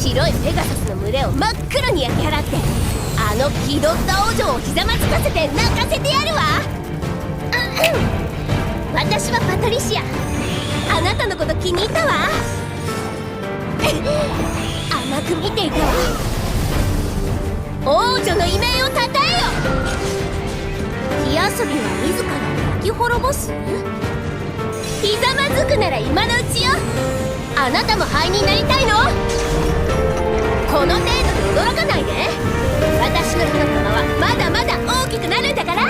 白いペガサスの群れを真っ黒に焼き払ってあの気取った王女をひざまつかせて泣かせてやるわ。うん私はパトリシア。あなたのこと気に入ったわ。甘く見ていては王女の異名をたたえよ。火遊びは自らを焼き滅ぼす。ひざまずくなら今のうちよ。あなたも灰になりたいの？この程度で驚かないで私の火の玉はまだまだ大きくなるんだから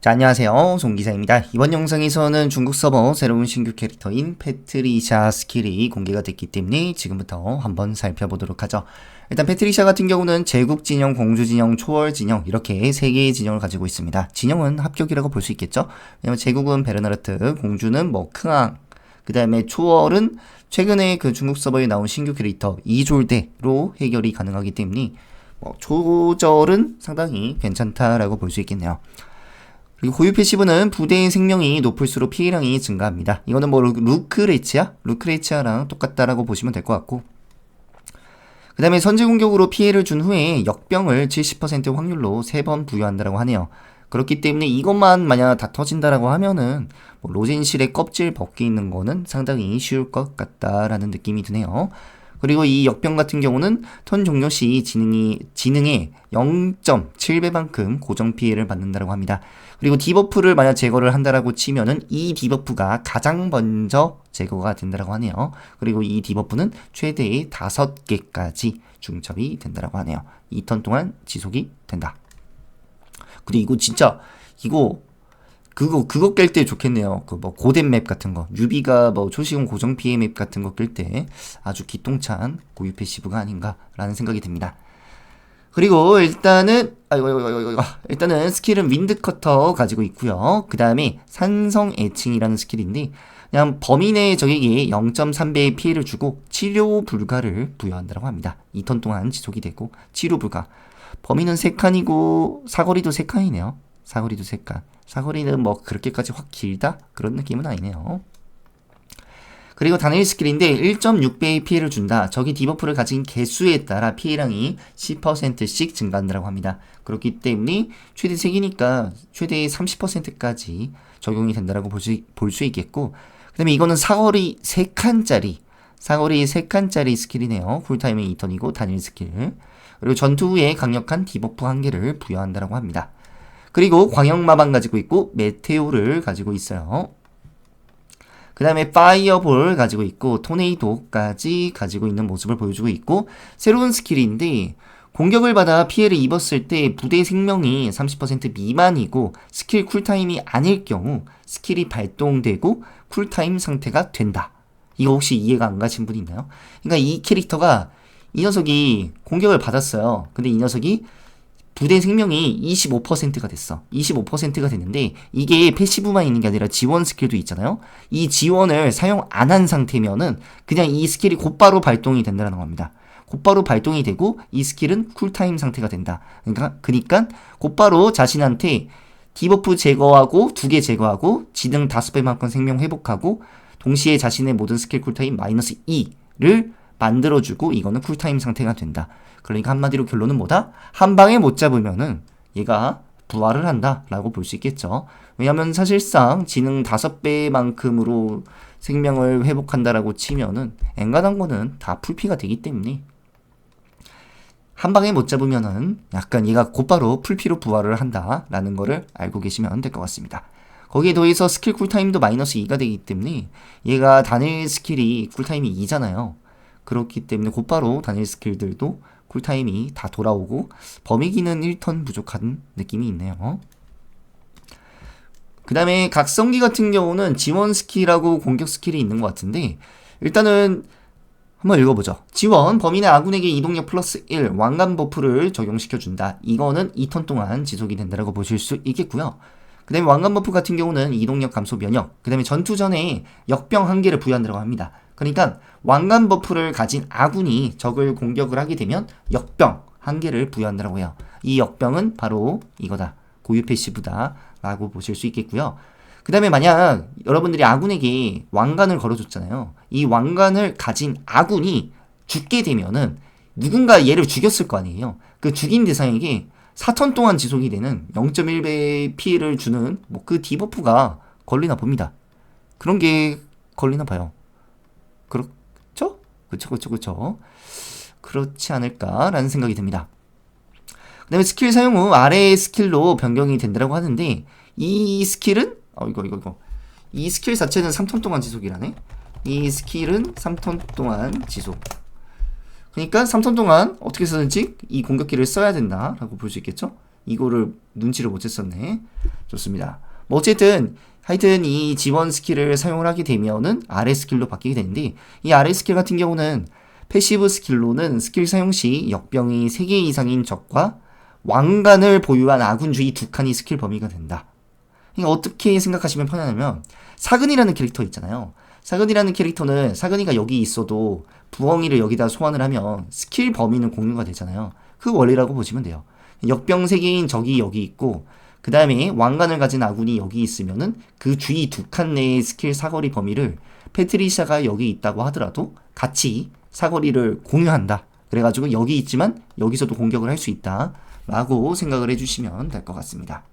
자, 안녕하세요. 송기사입니다. 이번 영상에서는 중국 서버 새로운 신규 캐릭터인 페트리샤 스킬이 공개가 됐기 때문에 지금부터 한번 살펴보도록 하죠. 일단 페트리샤 같은 경우는 제국 진영, 공주 진영, 초월 진영 이렇게 세 개의 진영을 가지고 있습니다. 진영은 합격이라고 볼 수 있겠죠. 왜냐면 제국은 베르나르트, 공주는 뭐 크앙, 그 다음에 초월은 최근에 그 중국 서버에 나온 신규 캐릭터 이졸대로 해결이 가능하기 때문에 뭐 조절은 상당히 괜찮다라고 볼 수 있겠네요. 그리고 고유 패시브는 부대의 생명이 높을수록 피해량이 증가합니다. 이거는 뭐 루- 루크레치아? 루크레치아랑 똑같다라고 보시면 될 것 같고 그 다음에 선제 공격으로 피해를 준 후에 역병을 70% 확률로 3번 부여한다라고 하네요. 그렇기 때문에 이것만 만약 다 터진다라고 하면은 뭐 로젠실의 껍질 벗기 있는 거는 상당히 쉬울 것 같다라는 느낌이 드네요. 그리고 이 역병 같은 경우는 턴 종료 시 지능이, 지능의 0.7배만큼 고정 피해를 받는다고 합니다. 그리고 디버프를 만약 제거를 한다라고 치면은 이 디버프가 가장 먼저 제거가 된다고 하네요. 그리고 이 디버프는 최대 5개까지 중첩이 된다고 하네요. 2턴 동안 지속이 된다. 그리고 이거 진짜 이거 그거 그거 깰 때 좋겠네요. 그 뭐 고된 맵 같은 거, 유비가 뭐 초시공 고정 피해 맵 같은 거 깰 때 아주 기똥찬 고유 패시브가 아닌가라는 생각이 듭니다. 그리고 일단은 아이고 아이고 아이고 일단은 스킬은 윈드 커터 가지고 있고요. 그 다음에 산성 애칭이라는 스킬인데 그냥 범위 내 적에게 0.3배의 피해를 주고 치료 불가를 부여한다고 합니다. 2턴 동안 지속이 되고 치료 불가. 범위는 3칸이고 사거리도 3칸이네요. 사거리도 3칸. 사거리는 뭐 그렇게까지 확 길다? 그런 느낌은 아니네요. 그리고 단일 스킬인데 1.6배의 피해를 준다. 적이 디버프를 가진 개수에 따라 피해량이 10%씩 증가한다고 합니다. 그렇기 때문에 최대 3개니까 최대 30%까지 적용이 된다고 볼 수 있겠고 그 다음에 이거는 사거리 3칸짜리 사거리 3칸짜리 스킬이네요. 쿨타임이 2턴이고 단일 스킬 그리고 전투 후에 강력한 디버프 한 개를 부여한다고 합니다. 그리고 광역마방 가지고 있고 메테오를 가지고 있어요. 그 다음에 파이어볼 가지고 있고 토네이도까지 가지고 있는 모습을 보여주고 있고 새로운 스킬인데 공격을 받아 피해를 입었을 때 부대 생명이 30% 미만이고 스킬 쿨타임이 아닐 경우 스킬이 발동되고 쿨타임 상태가 된다. 이거 혹시 이해가 안 가신 분 있나요? 그러니까 이 캐릭터가 이 녀석이 공격을 받았어요. 근데 이 녀석이 부대 생명이 25%가 됐어. 25%가 됐는데 이게 패시브만 있는 게 아니라 지원 스킬도 있잖아요. 이 지원을 사용 안 한 상태면은 그냥 이 스킬이 곧바로 발동이 된다는 겁니다. 곧바로 발동이 되고 이 스킬은 쿨타임 상태가 된다. 그러니까 그니까 곧바로 자신한테 디버프 제거하고 두 개 제거하고 지능 다섯 배만큼 생명 회복하고 동시에 자신의 모든 스킬 쿨타임 마이너스 2를 만들어주고 이거는 쿨타임 상태가 된다. 그러니까 한마디로 결론은 뭐다? 한 방에 못 잡으면은 얘가 부활을 한다라고 볼 수 있겠죠. 왜냐면 사실상 지능 5배만큼으로 생명을 회복한다라고 치면은 엔간한 거는 다 풀피가 되기 때문에 한 방에 못 잡으면은 약간 얘가 곧바로 풀피로 부활을 한다라는 거를 알고 계시면 될 것 같습니다. 거기에 더해서 스킬 쿨타임도 마이너스 2가 되기 때문에 얘가 단일 스킬이 쿨타임이 2잖아요. 그렇기 때문에 곧바로 단일 스킬들도 쿨타임이 다 돌아오고 범위기는 1턴 부족한 느낌이 있네요. 그 다음에 각성기 같은 경우는 지원 스킬하고 공격 스킬이 있는 것 같은데 일단은 한번 읽어보죠. 지원, 범인의 아군에게 이동력 플러스 1, 왕관 버프를 적용시켜준다. 이거는 2턴 동안 지속이 된다고 보실 수 있겠고요. 그 다음에 왕관 버프 같은 경우는 이동력 감소 면역, 그 다음에 전투 전에 역병 한 개를 부여한다고 합니다. 그러니까 왕관 버프를 가진 아군이 적을 공격을 하게 되면 역병 한 개를 부여한다고 해요. 이 역병은 바로 이거다. 고유 패시브다. 라고 보실 수 있겠고요. 그 다음에 만약 여러분들이 아군에게 왕관을 걸어줬잖아요. 이 왕관을 가진 아군이 죽게 되면은 누군가 얘를 죽였을 거 아니에요. 그 죽인 대상에게 4턴 동안 지속이 되는 0.1배 피해를 주는 뭐 그 디버프가 걸리나 봅니다. 그런 게 걸리나 봐요. 그렇죠? 그쵸, 그쵸, 그쵸. 그렇지 않을까라는 생각이 듭니다. 그 다음에 스킬 사용 후 아래의 스킬로 변경이 된다고 하는데 이 스킬은 어 이거 이거 이거. 이 스킬 자체는 3턴 동안 지속이라네? 이 스킬은 3턴 동안 지속. 그러니까 3턴 동안 어떻게 쓰든지 이 공격기를 써야 된다라고 볼 수 있겠죠? 이거를 눈치를 못 챘었네. 좋습니다. 뭐 어쨌든 하여튼 이 지원 스킬을 사용을 하게 되면은 아래 스킬로 바뀌게 되는데 이 아래 스킬 같은 경우는 패시브 스킬로는 스킬 사용 시 역병이 3개 이상인 적과 왕관을 보유한 아군 주의 두 칸이 스킬 범위가 된다. 어떻게 생각하시면 편하냐면 사근이라는 캐릭터 있잖아요. 사근이라는 캐릭터는 사근이가 여기 있어도 부엉이를 여기다 소환을 하면 스킬 범위는 공유가 되잖아요. 그 원리라고 보시면 돼요. 역병 3개인 적이 여기 있고 그 다음에 왕관을 가진 아군이 여기 있으면은 그 주위 두 칸 내의 스킬 사거리 범위를 페트리샤가 여기 있다고 하더라도 같이 사거리를 공유한다. 그래가지고 여기 있지만 여기서도 공격을 할 수 있다. 라고 생각을 해주시면 될 것 같습니다.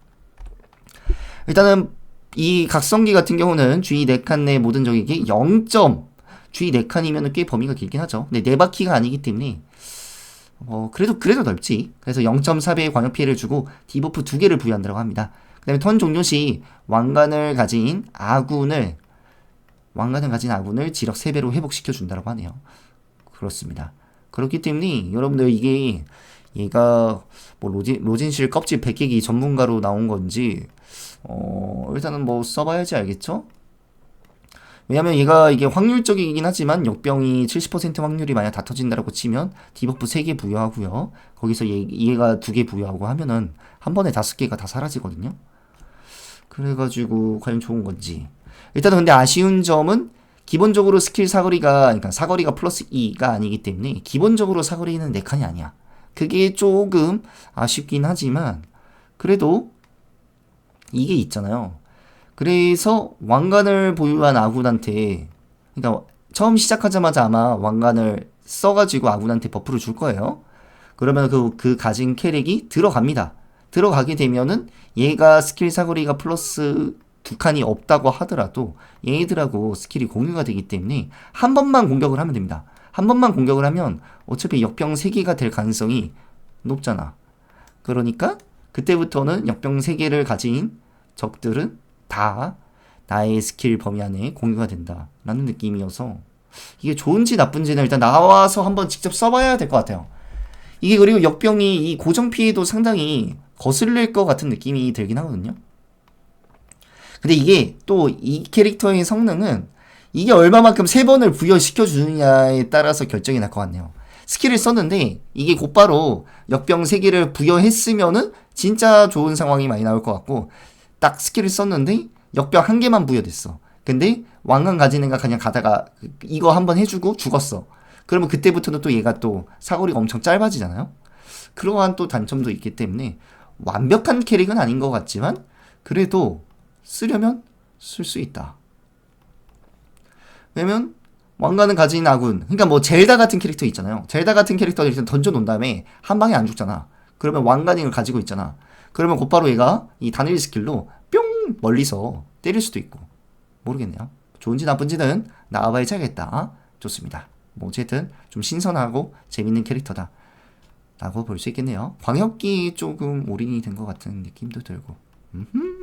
일단은 이 각성기 같은 경우는 주위 4칸 내 모든 적에게 0. 주위 4칸이면 꽤 범위가 길긴 하죠. 근데 4바퀴가 아니기 때문에 어 그래도 그래도 넓지. 그래서 0.4배의 광역 피해를 주고 디버프 2개를 부여한다고 합니다. 그 다음에 턴 종료 시 왕관을 가진 아군을 왕관을 가진 아군을 지력 3배로 회복시켜 준다고 하네요. 그렇습니다. 그렇기 때문에 여러분들 이게 얘가 뭐 로진, 로진실 껍질 벗기기 전문가로 나온 건지 어 일단은 뭐 써봐야지 알겠죠? 왜냐면 얘가 이게 확률적이긴 하지만 역병이 70% 확률이 만약 다 터진다라고 치면 디버프 3개 부여하고요. 거기서 얘, 얘가 2개 부여하고 하면은 한 번에 5개가 다 사라지거든요. 그래가지고 과연 좋은 건지. 일단은 근데 아쉬운 점은 기본적으로 스킬 사거리가 그러니까 사거리가 플러스 2가 아니기 때문에 기본적으로 사거리는 4칸이 아니야. 그게 조금 아쉽긴 하지만 그래도 이게 있잖아요. 그래서 왕관을 보유한 아군한테 그러니까 처음 시작하자마자 아마 왕관을 써가지고 아군한테 버프를 줄 거예요. 그러면 그, 그 가진 캐릭이 들어갑니다. 들어가게 되면은 얘가 스킬 사거리가 플러스 두 칸이 없다고 하더라도 얘들하고 스킬이 공유가 되기 때문에 한 번만 공격을 하면 됩니다. 한 번만 공격을 하면 어차피 역병 3개가 될 가능성이 높잖아. 그러니까 그때부터는 역병 3개를 가진 적들은 다 나의 스킬 범위 안에 공유가 된다라는 느낌이어서 이게 좋은지 나쁜지는 일단 나와서 한번 직접 써봐야 될 것 같아요. 이게 그리고 역병이 이 고정 피해도 상당히 거슬릴 것 같은 느낌이 들긴 하거든요. 근데 이게 또 이 캐릭터의 성능은 이게 얼마만큼 세 번을 부여시켜 주느냐에 따라서 결정이 날 것 같네요. 스킬을 썼는데 이게 곧바로 역병 3개를 부여했으면은 진짜 좋은 상황이 많이 나올 것 같고 딱 스킬을 썼는데 역병 한 개만 부여됐어. 근데 왕관 가진 애가 그냥 가다가 이거 한번 해주고 죽었어. 그러면 그때부터는 또 얘가 또 사거리가 엄청 짧아지잖아요. 그러한 또 단점도 있기 때문에 완벽한 캐릭은 아닌 것 같지만 그래도 쓰려면 쓸 수 있다. 왜냐면 왕관은 가진 아군. 그러니까 뭐 젤다 같은 캐릭터 있잖아요. 젤다 같은 캐릭터를 일단 던져 놓은 다음에 한 방에 안 죽잖아. 그러면 왕관을 가지고 있잖아. 그러면 곧바로 얘가 이 단일 스킬로 뿅 멀리서 때릴 수도 있고 모르겠네요. 좋은지 나쁜지는 나와봐야 겠다 좋습니다. 뭐 어쨌든 좀 신선하고 재밌는 캐릭터다. 라고 볼 수 있겠네요. 광역기 조금 올인이 된 것 같은 느낌도 들고. 음흠.